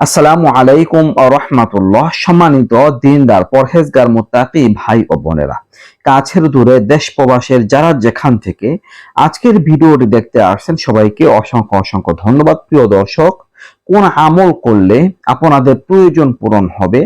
আসসালামু আলাইকুম রহমাতুল্লাহ। সম্মানিত দিনদার, পরহেজগার, মোত্তাকি ভাই ও বোনেরা, কাছের দূরে দেশ প্রবাসের যারা যেখান থেকে আজকের ভিডিওটি দেখতে আসছেন, সবাইকে অসংখ্য অসংখ্য ধন্যবাদ। প্রিয় দর্শক, কোন আমল করলে আপনাদের প্রয়োজন পূরণ হবে,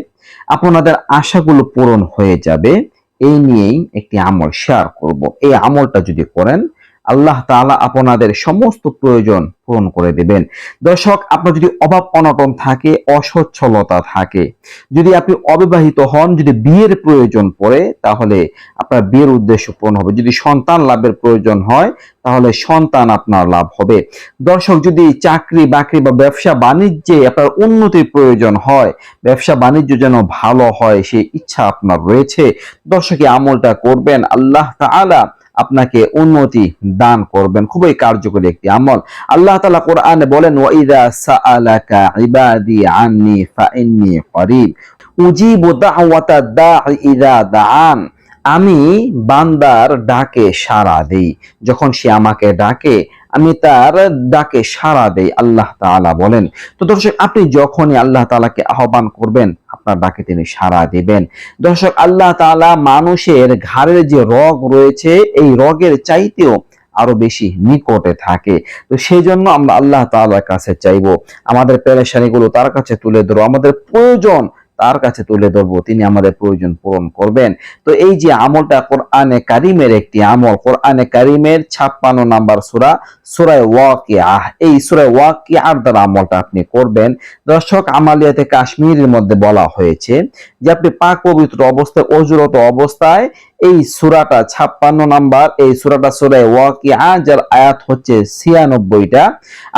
আপনাদের আশাগুলো পূরণ হয়ে যাবে, এই নিয়েই একটি আমল শেয়ার করব। এই আমলটা যদি করেন আল্লাহ তাআলা আপনাদের সমস্ত প্রয়োজন পূরণ করে দেবেন। দর্শক, আপনার যদি অভাব অনটন থাকে, অসচ্ছলতা থাকে, যদি আপনি অবিবাহিত হন, যদি বিয়ের প্রয়োজন পড়ে, তাহলে আপনার বিয়ের উদ্দেশ্য পূরণ হবে। যদি সন্তান লাভের প্রয়োজন হয়, তাহলে সন্তান আপনার লাভ হবে। দর্শক, যদি চাকরি, বাকরি বা ব্যবসা বাণিজ্যে আপনার উন্নতির প্রয়োজন হয়, ব্যবসা বাণিজ্য যেন ভালো হয় সেই ইচ্ছা আপনার রয়েছে। দর্শক আমলটা করবেন আল্লাহ তাআলা আপনাকে উন্নতি দান করবেন। খুবই কার্যকরী একটি আমল। আল্লাহ তালা কোরআনে বলেন, ওয়াইদা সাআলাকা ইবাদি আন্নি ফাইন্নি করিব। উজিবু দাওয়াতা দাঈ ইযা দাআন। আমি বান্দার ডাকে সাড়া দেই। যখন সে আমাকে ডাকে, আমি তার ডাকে সাড়া দেই, আল্লাহ তাআলা বলেন। তো দর্শক, আপনি যখনই আল্লাহ তাআলাকে আহ্বান করবেন, আপনার ডাকে তিনি সাড়া দেবেন। দর্শক, আল্লাহ তাআলা মানুষের ঘাড়ের যে রগ রয়েছে, এই রগের চাইতেও আরও বেশি নিকটে থাকে। তো সেই জন্য আমরা আল্লাহ তাআলার কাছে চাইব। আমাদের পেরেশানিগুলো তার কাছে তুলে ধরো। আমাদের প্রয়োজন তার কাছে তুলে ধরবো, তিনি আমাদের প্রয়োজন পূরণ করবেন। তো এই যে আমলটা কোরআনে কারিমের একটি আমল, কোরআনে কারিমের ছাপ্পান্ন নাম্বার সুরা, সুরায় ওয়াকিআহ এই সুরায় ওয়াকিআর দ্বারা আমলটা আপনি করবেন। দর্শক, আমালিয়াতে কাশ্মীরের মধ্যে বলা হয়েছে যে আপনি পাক পবিত্র অবস্থায় অজুরত অবস্থায় এই সুরাটা ছাপ্পান্ন নাম্বার, এই সুরাটা সুরায় ওয়াকিআ যার আয়াত হচ্ছে ছিয়ানব্বইটা,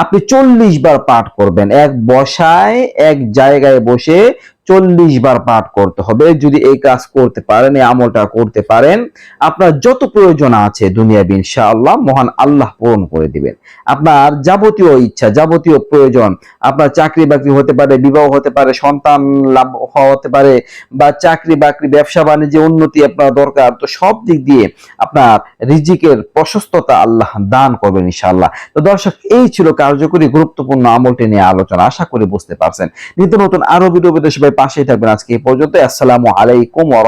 আপনি চল্লিশ বার পাঠ করবেন। এক বসায়, এক জায়গায় বসে চল্লিশ বার পাঠ করতে হবে। যদি এই কাজ করতে পারেন, এই আমলটা করতে পারেন, আপনার যত প্রয়োজন আছে দুনিয়া ইনশাআল্লাহ, মহান আল্লাহ পূরণ করে দিবেন। আপনার যাবতীয় ইচ্ছা, যাবতীয় প্রয়োজন, আপনার চাকরি বাকরি হতে পারে, বিবাহ হতে পারে, সন্তান লাভ হতে পারে, বা চাকরি বাকরি, ব্যবসা বাণিজ্যে উন্নতি আপনার দরকার, তো সব দিক দিয়ে আপনার রিজিকের প্রশস্ততা আল্লাহ দান করবেন ইনশাআল্লাহ। তো দর্শক, এই ছিল কার্যকরী, গুরুত্বপূর্ণ আমলটি নিয়ে আলোচনা। আশা করি বুঝতে পারছেন। নিত্য নতুন আরও ভিডিও সবাই পাশেই থাকবেন আজকে এই পর্যন্ত আসসালামু আলাইকুম ওয়া